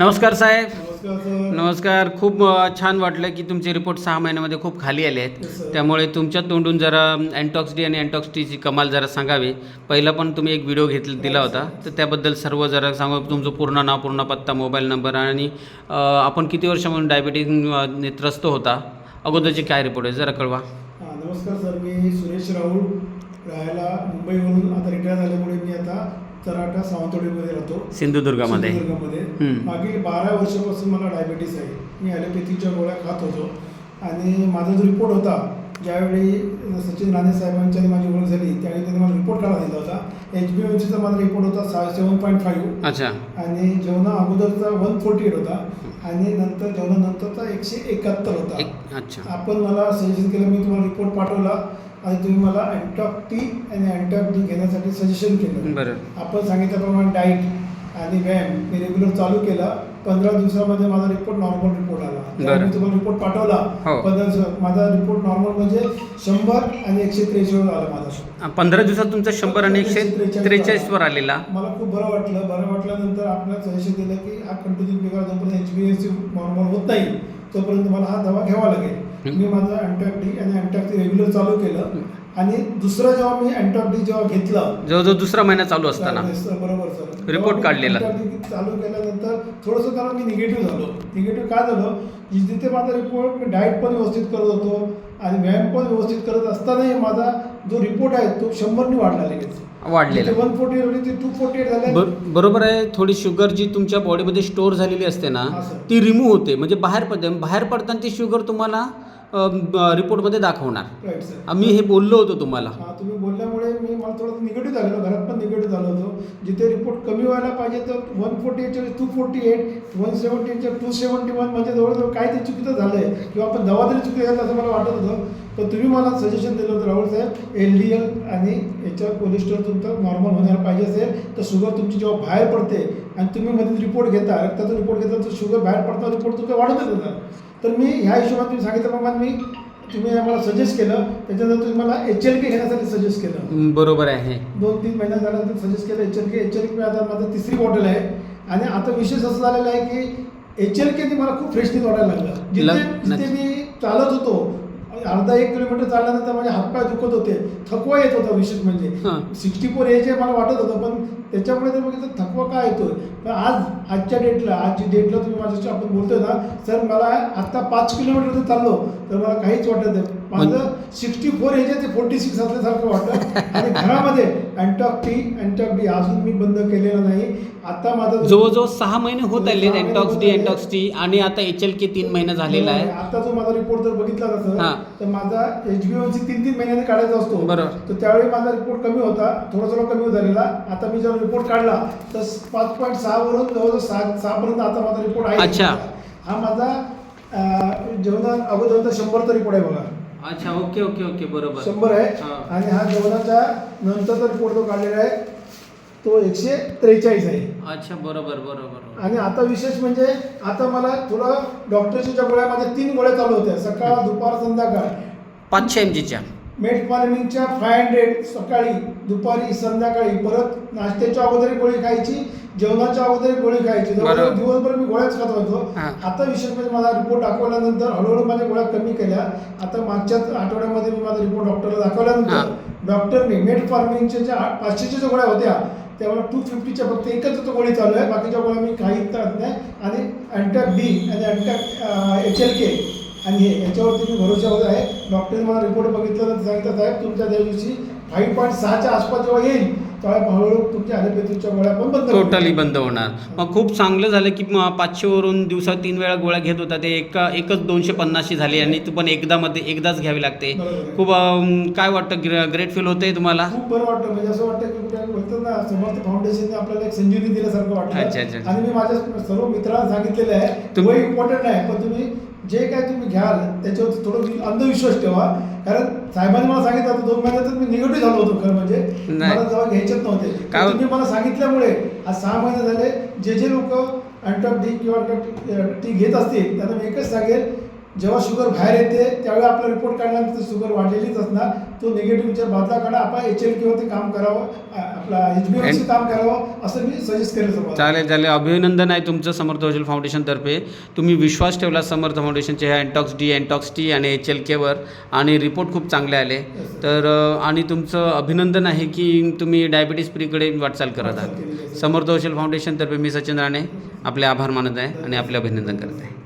नमस्कार साहेब. नमस्कार खूप छान वाटलं की तुमचे रिपोर्ट सहा महिन्यामध्ये खूप खाली आले आहेत. त्यामुळे तुमच्या तोंडून जरा अँटॉक्स डी आणि अँटॉक्स टीची कमाल जरा सांगावी. पहिला पण तुम्ही एक व्हिडिओ घेतला दिला होता. तर त्याबद्दल सर्व जरा सांगा. तुमचं पूर्ण नाव पूर्ण पत्ता मोबाईल नंबर आणि आपण किती वर्षापासून डायबिटीज त्रस्त होता? अगोदरचे काय रिपोर्ट आहे? जरा कळवा. नमस्कार सर. मी सुरेश राहुल राहायला मुंबईवरून आता रिटायर झाल्यामुळे मी आता तराटा सावंतवाडीमध्ये राहतो. सिंधुदुर्गामध्ये. सिंधुदुर्गामध्ये. मागील बारा वर्षापासून मला डायबिटीस आहे. मी ॲलोपॅथीच्या गोळ्या खात होतो. आणि माझा जो रिपोर्ट होता ज्यावेळी सचिन राणे साहेबांच्या माझी ओळख झाली त्यावेळी त्यांनी मला रिपोर्ट काढा दिला होता. एच बी एनसीचा माझा रिपोर्ट होता सा सेवन पॉईंट फाईव्ह अच्छा. आणि जेवणा अगोदरचा वन फोर्टी एट होता आणि नंतर जेवणानंतरचा एकशे एकाहत्तर होता. अच्छा. आपण मला सजेशन केलं मी तुम्हाला रिपोर्ट पाठवला. आणि तुम्ही मला अँटॉक टी आणि अँटॉक डी घेण्यासाठी सजेशन केलं. बरं. आपण सांगितल्याप्रमाणे डाईट आणि व्यायाम मी रेग्युलर चालू केला. पंधरा दिवसामध्ये माझा रिपोर्ट नॉर्मल रिपोर्ट आला. त्यामुळे. मी तुम्हाला रिपोर्ट पाठवला. हो. पंधरा दिवसात माझा रिपोर्ट नॉर्मल म्हणजे शंभर आणि एकशे त्रेचाळीस आला माझा पंधरा दिवसात तुमचा शंभर आणि एकशे त्रेचाळीसवर आलेला. मला खूप बरं वाटलं. बरं वाटल्यानंतर आपल्याला सजेशन दिलं की हा कंटिन्यू बिघाड जोपर्यंत एच बी एस नॉर्मल होत नाही तोपर्यंत मला हा दवा घ्यावा लागेल. मी माझा अँटॉक डी आणि अँटॉक रेग्युलर चालू केलं. आणि दुसरं जेव्हा मी अँटॉक डी जेव्हा घेतलं जवळजवळ दुसरा महिना चालू असताना. बरोबर सर. मी काढलेला. चालू केल्यानंतर थोडंसं त्याला मी निगेटिव्ह झालो. निगेटिव्ह काय झालं? जिथे माझा रिपोर्ट मी डाएट पण व्यवस्थित करत होतो आणि व्यायाम पण व्यवस्थित करत असतानाही माझा जो रिपोर्ट आहे तो शंभरनी वाढला लगेच. वाढलेला. वन फोर्टी ते टू फोर्टी एट बरोबर आहे. थोडी शुगर जी तुमच्या बॉडीमध्ये स्टोअर झालेली असते ना. ती रिमूव्ह होते. म्हणजे बाहेर पडते. बाहेर पडताना ती शुगर तुम्हाला रिपोर्टमध्ये दाखवणार. राईट सर आम्ही हे बोललो होतो तुम्हाला. हा तुम्ही बोलल्यामुळे मी मला थोडं निगेटिव्ह झालेलो घरात पण निगेटिव्ह झालो होतो. जिथे रिपोर्ट कमी व्हायला पाहिजे तर one forty एटच्या two forty eight one seventy एटच्या two seventy one म्हणजे जवळजवळ काय ते चुकीचं झालं आहे किंवा आपण दवा तरी चुकी घातला असं मला वाटत होतं. पण तुम्ही मला सजेशन दिलं होतं राहुल साहेब एल डी एल आणि याच्यावर कोलेस्ट्रॉल तुमचं नॉर्मल होण्याला पाहिजे असेल तर शुगर तुमची जेव्हा बाहेर पडते आणि तुम्ही मध्ये रिपोर्ट घेता रक्ताचा रिपोर्ट घेता तर शुगर बाहेर पडता रिपोर्ट तुमचा वाढतच येतात. तर मी ह्या हिशोबात तुम्ही सांगितल्याप्रमाणे मी तुम्ही आम्हाला सजेस्ट केलं त्याच्यानंतर तुम्ही मला एच एल के घेण्यासाठी सजेस्ट केलं. बरोबर आहे. दोन तीन महिन्या झाल्यानंतर सजेस्ट केलं H L K H L K आता माझं तिसरी बॉटल आहे. आणि आता विशेष असं झालेलं आहे की एच एल केने मला खूप फ्रेशनेस वाटायला लागलं. जिथे जिथे मी चालत होतो अर्धा एक किलोमीटर चालल्यानंतर माझे हातपाय दुखत होते. थकवा येत होता विशेष म्हणजे. सिक्स्टी फोर एज आहे मला वाटत होतं पण त्याच्यामुळे ते बघितलं थकवा काय येतोय? पण आज आजच्या डेटला आजची डेटला तुम्ही माझ्याशी आपण बोलतोय ना सर मला आता पाच किलोमीटर जर चाललो तर मला काहीच वाटत नाही. माझं सिक्स्टी फोर एज आहे ते फोर्टी सिक्स असल्यासारखं वाटतं. आणि घरामध्ये अँटॉक टी अँटॉक डी अजून मी बंद केलेला नाही. आता माझं जवळजवळ सहा महिने होत आले अँटॉक्स डी. अँटॉक्स टी आणि आता एच एल के तीन महिना झालेला आहे. आता जो माझा रिपोर्ट जर बघितला ना हां. तर माझा एच बी सी तीन तीन महिन्याने काढायचा असतो. बरोबर. तर त्यावेळी माझा रिपोर्ट कमी होता थोडा थोडा कमी झालेला. आता मी जेव्हा रिपोर्ट काढला तर पाच पॉईंट सहावरून जवळजवळ सहा सहापर्यंत आता माझा रिपोर्ट आहे. अच्छा. हा माझा अं, जेवणा अगोदरचा शंभरचा रिपोर्ट आहे बघा. अच्छा ओके ओके ओके बरोबर. शंभर आहे. हां. आणि हा जेवणाचा नंतरचा रिपोर्ट जो काढलेला आहे तो एकशे त्रेचाळीस आहे. अच्छा बरोबर बरोबर. आणि आता विशेष म्हणजे आता मला थोडं डॉक्टरच्या गोळ्या माझ्या तीन गोळ्या चालू होत्या. सकाळ दुपार संध्याकाळ. पाचशे एम जीच्या मेटफॉर्मिनच्या फाय हंड्रेड सकाळी दुपारी संध्याकाळी परत नाश्त्याच्या अगोदर गोळी खायची जेवणाच्या अगोदर गोळी खायची जवळजवळ. दिवसभर मी गोळ्याच खात होतो. आता विशेष म्हणजे माझा रिपोर्ट दाखवल्यानंतर हळूहळू माझ्या गोळ्या कमी केल्या आता मागच्याच आठवड्यामध्ये मी माझा रिपोर्ट डॉक्टरला दाखवल्यानंतर. डॉक्टरने मेटफॉर्मिनच्या ज्या पाचशेच्या ज्या गोळ्या होत्या त्या मला टू फिफ्टीच्या फक्त एकच गोळी चालू आहे बाकीच्या गोळ्या मी काहीच नाही आणि अँटॅक डी आणि अँटॅक एच एल के आणि हे याच्यावरती मी भरोशावर आहे. डॉक्टरने मला रिपोर्ट बघितल्यानंतर सांगितलं साहेब तुमच्या त्या दिवशी फाईव्ह पॉईंट सहाच्या आसपास जेव्हा येईल तेव्हा हळूहळू तुमच्या ॲलोपॅथीच्या गोळ्या पण बंद. टोटली बंद होणार. मग खूप चांगलं झालं की पाचशेवरून दिवसात तीन वेळा गोळ्या घेत होता. ते एका एकच दोनशे पन्नासची झाली आणि तू पण एकदामध्ये एकदाच घ्यावी लागते. खूप काय वाटतं? ग्रे ग्रेट फील होतंय तुम्हाला? खूप बरं वाटतं. म्हणजे असं वाटतं की कुठे बोलतात ना समर्थ फाउंडेशनने आपल्याला एक संजीवनी दिल्यासारखं अच्छा, अच्छा, वाटतं अच्छा. आणि मी माझ्या सर्व मित्रांना सांगितलेलं आहे इम्पॉर्टंट आहे पण तुम्ही जे काय तुम्ही घ्याल त्याच्यावर थोडं अंधविश्वास ठेवा. कारण साहेबांनी मला सांगितलं होतं दोन महिन्यातच मी निगेटिव्ह झालो होतो खरं म्हणजे. मला जेव्हा घ्यायचेच नव्हते. तुम्ही मला सांगितल्यामुळे आज सहा महिने झाले जे जे लोक अँटॉप डी किंवा टी घेत असतील त्यांना मी एकच सांगेल जेव्हा शुगर बाहेर येते त्यावेळी आपला रिपोर्ट काढल्यानंतर शुगर वाढलेलीच असणार. तो निगेटिव्हच्या बदला काढा आपण एच एल किंवा ते काम करावं एच बी And- काम करावं असं मी सजेस्ट करेल तुम्हाला चालेल चालेल. अभिनंदन आहे तुमचं समर्थ होशल फाउंडेशनतर्फे तुम्ही विश्वास ठेवला समर्थ फाउंडेशनचे ह्या अँटॉक्स डी अँटॉक्स टी आणि एच एल केवर आणि रिपोर्ट खूप चांगले आले. तर आणि तुमचं अभिनंदन आहे की तुम्ही डायबिटीस फ्रीकडे वाटचाल करत आहात. समर्थ होशल फाउंडेशनतर्फे मी सचिन राणे आपले आभार मानत आहे आणि आपले अभिनंदन करत आहे.